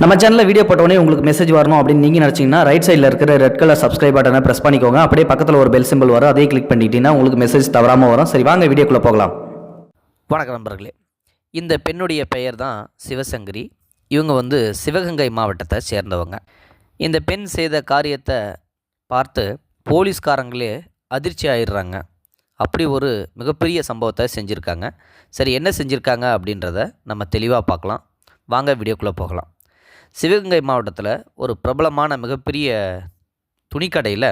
நம்ம சேனலில் வீடியோ போட்டோடனே உங்களுக்கு மெசேஜ் வரணும் அப்படின்னு நீங்கள் நினச்சிங்கன்னா ரைட் சைடில் இருக்கிற ரெட் கலர் சப்ஸ்கிரைப் பட்டனை ப்ரெஸ் பண்ணிக்கோங்க. அப்படியே பக்கத்தில் ஒரு பெல் சிம்பிள் வரும். அதே கிளிக் பண்ணிட்டீங்கன்னா உங்களுக்கு மெசேஜ் தவறாமல் வரும். சரி வாங்க வீடியோக்குள்ளே போகலாம். வணக்கம் நண்பர்களே. இந்த பெண்ணுடைய பெயர் தான் சிவசங்கரி. இவங்க வந்து சிவகங்கை மாவட்டத்தை சேர்ந்தவங்க. இந்த பெண் செய்த காரியத்தை பார்த்து போலீஸ்காரங்களே அதிர்ச்சி ஆயிடுறாங்க. அப்படி ஒரு மிகப்பெரிய சம்பவத்தை செஞ்சுருக்காங்க. சரி என்ன செஞ்சுருக்காங்க அப்படின்றத நம்ம தெளிவாக பார்க்கலாம். வாங்க வீடியோக்குள்ளே போகலாம். சிவகங்கை மாவட்டத்தில் ஒரு பிரபலமான மிகப்பெரிய துணிக்கடையில்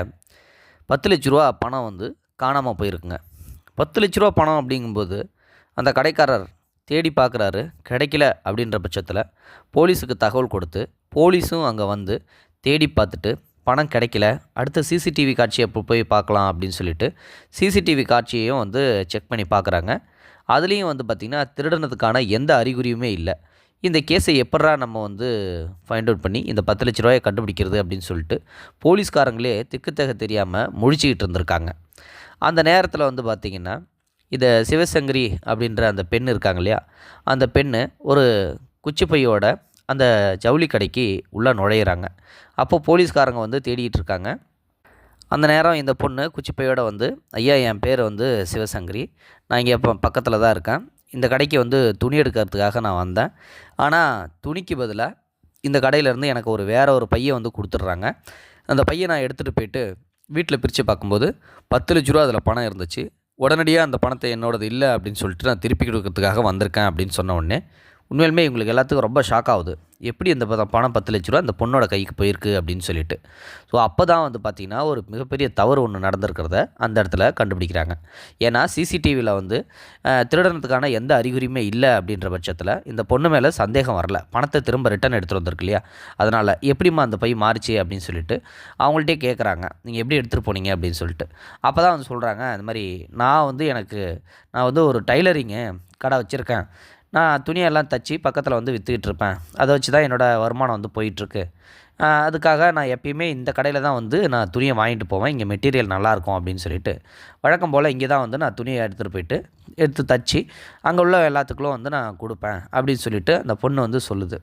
பத்து லட்ச ரூபா பணம் வந்து காணாமல் போயிருக்குங்க. பத்து லட்ச ரூபா பணம் அப்படிங்கும்போது அந்த கடைக்காரர் தேடி பார்க்குறாரு கிடைக்கல அப்படின்ற பட்சத்தில் போலீஸுக்கு தகவல் கொடுத்து போலீஸும் அங்கே வந்து தேடி பார்த்துட்டு பணம் கிடைக்கல அடுத்த சிசிடிவி காட்சியை அப்போ போய் பார்க்கலாம் அப்படின்னு சொல்லிட்டு சிசிடிவி காட்சியையும் வந்து செக் பண்ணி பார்க்குறாங்க அதுலேயும் வந்து பார்த்திங்கன்னா திருடனதுக்கான எந்த அறிகுறியுமே இல்லை. இந்த கேஸை எப்பட்றா நம்ம வந்து ஃபைண்ட் அவுட் பண்ணி இந்த பத்து லட்ச ரூபாயை கண்டுபிடிக்கிறது அப்படின்னு சொல்லிட்டு போலீஸ்காரங்களே திக்குத்தக தெரியாமல் முழிச்சிக்கிட்டு இருந்திருக்காங்க. அந்த நேரத்தில் வந்து பார்த்திங்கன்னா இந்த சிவசங்கரி அப்படின்ற அந்த பெண் இருக்காங்க இல்லையா? அந்த பெண்ணு ஒரு குச்சிப்பையோட அந்த ஜவுளி கடைக்கு உள்ளே நுழையிறாங்க. அப்போ போலீஸ்காரங்க வந்து தேடிக்கிட்டு இருக்காங்க. அந்த நேரம் இந்த பொண்ணு குச்சிப்பையோட வந்து ஐயா என் பேர் வந்து சிவசங்கரி. நான் இங்கே இப்போ பக்கத்தில் தான் இருக்கேன். இந்த கடைக்கு வந்து துணி எடுக்கிறதுக்காக நான் வந்தேன். ஆனால் துணிக்கு பதிலாக இந்த கடையிலேருந்து எனக்கு ஒரு வேற ஒரு பையை வந்து கொடுத்துட்றாங்க. அந்த பையை நான் எடுத்துகிட்டு போயிட்டு வீட்டில் பிரித்து பார்க்கும்போது பத்து லட்ச ரூபா அதில் பணம் இருந்துச்சு. உடனடியாக அந்த பணத்தை என்னோடது இல்லை அப்படின்னு சொல்லிட்டு நான் திருப்பி கொடுக்கறதுக்காக வந்திருக்கேன் அப்படின்னு சொன்ன உடனே உண்மையிலுமே இவங்களுக்கு எல்லாத்துக்கும் ரொம்ப ஷாக் ஆகுது. எப்படி இந்த ப- பணம் பத்து லட்ச ரூபா இந்த பொண்ணோட கைக்கு போயிருக்கு அப்படின்னு சொல்லிட்டு. ஸோ அப்போ தான் வந்து பார்த்திங்கன்னா ஒரு மிகப்பெரிய தவறு ஒன்று நடந்திருக்கிறத அந்த இடத்துல கண்டுபிடிக்கிறாங்க. ஏன்னா சிசிடிவியில் வந்து திருடனத்துக்கான எந்த அறிகுறியுமே இல்லை அப்படின்ற பட்சத்தில் இந்த பொண்ணு மேலே சந்தேகம் வரல. பணத்தை திரும்ப ரிட்டர்ன் எடுத்துகிட்டு வந்திருக்கு இல்லையா? அதனால் எப்படிம்மா அந்த பை மாறிச்சு அப்படின்னு சொல்லிட்டு அவங்கள்ட்டே கேட்குறாங்க நீங்கள் எப்படி எடுத்துகிட்டு போனீங்க? அப்படின்னு சொல்லிட்டு. அப்போ தான் வந்து சொல்கிறாங்க இந்த மாதிரி நான் வந்து எனக்கு நான் வந்து ஒரு டைலரிங்கு கடை வச்சுருக்கேன். நான் துணியெல்லாம் தச்சு பக்கத்தில் வந்து விற்றுக்கிட்டு இருப்பேன் அதை வச்சு தான் என்னோடய வருமானம் வந்து போயிட்டுருக்கு. அதுக்காக நான் எப்பயுமே இந்த கடையில் தான் வந்து நான் துணியை வாங்கிட்டு போவேன். இங்கே மெட்டீரியல் நல்லாயிருக்கும் அப்படின்னு சொல்லிட்டு. வழக்கம் போல் இங்கே தான் வந்து நான் துணியை எடுத்துகிட்டு போயிட்டு எடுத்து தச்சு அங்கே உள்ள எல்லாத்துக்குள்ளும் வந்து நான் கொடுப்பேன் அப்படின்னு சொல்லிட்டு அந்த பொண்ணு வந்து சொல்லுது.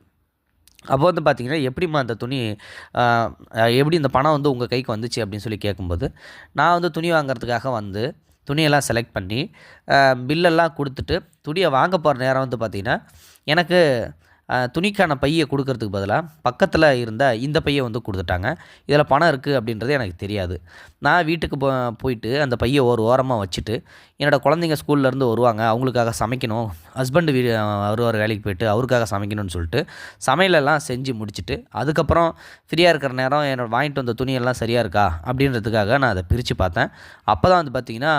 அப்போ வந்து பார்த்தீங்கன்னா எப்படிம்மா அந்த துணி எப்படி இந்த பணம் வந்து உங்கள் கைக்கு வந்துச்சு அப்படின்னு சொல்லி கேட்கும்போது நான் வந்து துணி வாங்குறதுக்காக வந்து துணியெல்லாம் செலக்ட் பண்ணி பில்லெல்லாம் கொடுத்துட்டு துணியை வாங்க போகிற நேரம் வந்து பார்த்திங்கன்னா எனக்கு துணிக்கான பையை கொடுக்கறதுக்கு பதிலாக பக்கத்தில் இருந்த இந்த பையை வந்து கொடுத்துட்டாங்க. இதில் பணம் இருக்குது அப்படின்றது எனக்கு தெரியாது. நான் வீட்டுக்கு போ போயிட்டு அந்த பையை ஒரு ஓரமாக வச்சுட்டு என்னோடய குழந்தைங்க ஸ்கூல்லேருந்து வருவாங்க. அவங்களுக்காக சமைக்கணும். ஹஸ்பண்டு வீடு வருவார் வேலைக்கு போயிட்டு அவருக்காக சமைக்கணும்னு சொல்லிட்டு சமையலெல்லாம் செஞ்சு முடிச்சுட்டு அதுக்கப்புறம் ஃப்ரீயாக இருக்கிற நேரம் என்னோட வாங்கிட்டு வந்த துணியெல்லாம் சரியாக இருக்கா அப்படின்றதுக்காக நான் அதை பிரித்து பார்த்தேன். அப்போ தான் வந்து பார்த்திங்கன்னா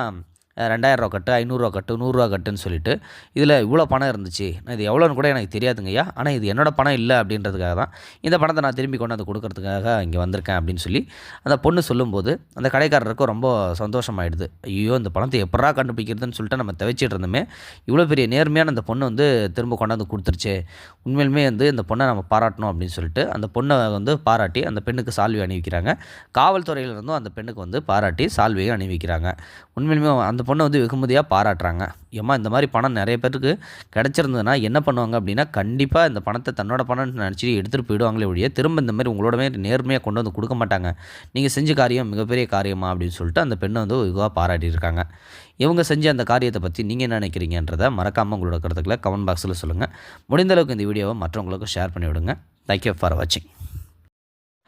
ரெண்டாயிரரூவா கட்டு ஐநூறுரூவா கட்டு நூறுரூவா கட்டுன்னு சொல்லிட்டு இதில் இவ்வளோ பணம் இருந்துச்சு. நான் இது எவ்வளோன்னு கூட எனக்கு தெரியாதுங்கய்யா ஆனால் இது என்னோடய பணம் இல்லை அப்படின்றதுக்காக தான் இந்த பணத்தை நான் திரும்பி கொண்டாந்து கொடுக்கறதுக்காக இங்கே வந்திருக்கேன் அப்படின்னு சொல்லி அந்த பொண்ணு சொல்லும்போது அந்த கடைக்காரருக்கும் ரொம்ப சந்தோஷமாயிடுது. ஐயோ இந்த பணத்தை எப்படா கண்டுபிடிக்கிறதுன்னு சொல்லிட்டு நம்ம தவிச்சிட்டு இருந்தோமே. இவ்வளோ பெரிய நேர்மையான அந்த பொண்ணு வந்து திரும்ப கொண்டாந்து கொடுத்துருச்சு. உண்மையிலுமே வந்து இந்த பொண்ணை நம்ம பாராட்டணும் அப்படின்னு சொல்லிட்டு அந்த பொண்ணை வந்து பாராட்டி அந்த பெண்ணுக்கு சால்வி அணிவிக்கிறாங்க. காவல்துறையிலிருந்தும் அந்த பெண்ணுக்கு வந்து பாராட்டி சால்வியை அணிவிக்கிறாங்க. உண்மையிலுமே அந்த பொண்ணை வந்து வெகுமதியாக பாராட்டுறாங்க. ஏம்மா இந்த மாதிரி பணம் நிறைய பேருக்கு கிடச்சிருந்ததுன்னா என்ன பண்ணுவாங்க அப்படின்னா கண்டிப்பாக இந்த பணத்தை தன்னோட பணம்னு நினச்சி எடுத்துகிட்டு போயிடுவாங்களே ஒழிய திரும்ப இந்த மாதிரி உங்களோட மாதிரி நேர்மையாக கொண்டு வந்து கொடுக்க மாட்டாங்க. நீங்கள் செஞ்ச காரியம் மிகப்பெரிய காரியமா அப்படின்னு சொல்லிட்டு அந்த பெண்ணை வந்து இதுவாக பாராட்டியிருக்காங்க. இவங்க செஞ்ச அந்த காரியத்தை பற்றி நீங்கள் என்ன நினைக்கிறீங்கன்றதை மறக்காமல் உங்களோட கருத்துக்களை கமெண்ட் பாக்ஸில் சொல்லுங்கள் முடிந்தளவுக்கு இந்த வீடியோவை மற்றவங்களுக்கு ஷேர் பண்ணிவிடுங்க. தேங்க்யூ ஃபார் வாட்சிங்